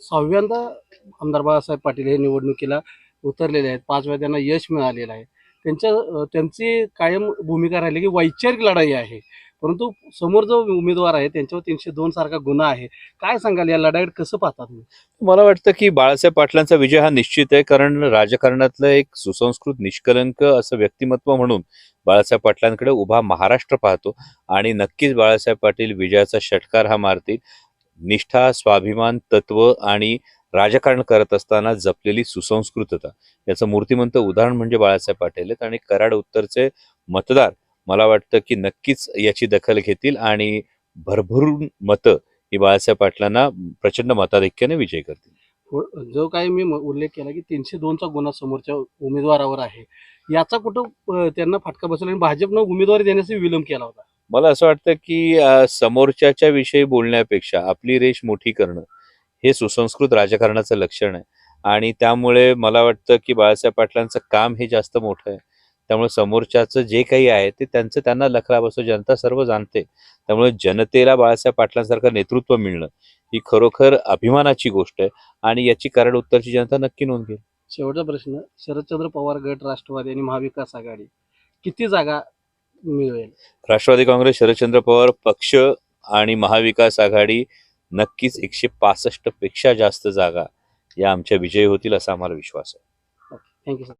सहाव्यांदा आमदार बाळासाहेब पाटील हे निवडणुकीला उतरलेले आहेत. पाच वेळा त्यांना यश मिळालेलं आहे. त्यांच्या त्यांची कायम भूमिका राहिली की वैचारिक लढाई आहे. परंतु समोर जो उमेदवार आहे त्यांच्यावर तीनशे दोन सारखा गुन्हा आहे. काय सांगाल? या लढाईत कसं पाहतात मला वाटतं की बाळासाहेब पाटलांचा विजय हा निश्चित आहे. कारण राजकारणातलं एक सुसंस्कृत निष्कलंक असं व्यक्तिमत्व म्हणून बाळासाहेब पाटलांकडे उभा महाराष्ट्र पाहतो. आणि नक्कीच बाळासाहेब पाटील विजयाचा षटकार हा मारतील. निष्ठा स्वाभिमान तत्व आणि राजकारण करत असताना जपलेली सुसंस्कृतता. याचं मूर्तिमंत उदाहरण म्हणजे बाळासाहेब पाटील आहेत आणि कराड उत्तरचे मतदार मला वाटतं की नक्कीच याची दखल घेतील आणि भरभरून मतं ही बाळासाहेब पाटलांना प्रचंड मताधिक्याने विजय करतील. हो, जो काही मी म- उल्लेख केला की तीनशे दोनचा गुन्हा समोरच्या उमेदवारावर आहे. याचा कुठं त्यांना फटका बसवला आणि भाजपनं उमेदवारी देण्याचा विलंब केला होता. मला असं वाटतं की समोरच्याच्या विषयी बोलण्यापेक्षा आपली रेष मोठी करणं हे सुसंस्कृत राजकारणाचं लक्षण आहे. आणि त्यामुळे मला वाटतं की बाळासाहेब पाटलांचं काम हे जास्त मोठं आहे. त्यामुळे समोरच्याचं जे काही आहे ते त्यांचं त्यांना लखला बसतो जनता सर्व जाणते. त्यामुळे जनतेला बाळासाहेब पाटलांसारखं नेतृत्व मिळणं ही खरोखर अभिमानाची गोष्ट आहे आणि याची कारण उत्तरची जनता नक्की नोंद घेईल. शेवटचा प्रश्न शरदचंद्र पवार गट राष्ट्रवादी आणि महाविकास आघाडी किती जागा मिळवेल. राष्ट्रवादी काँग्रेस शरदचंद्र पवार पक्ष आणि महाविकास आघाडी नक्कीच एकशे पासष्टपेक्षा जास्त जागा या आमच्या विजयी होतील असा आम्हाला विश्वास आहे. Thank you sir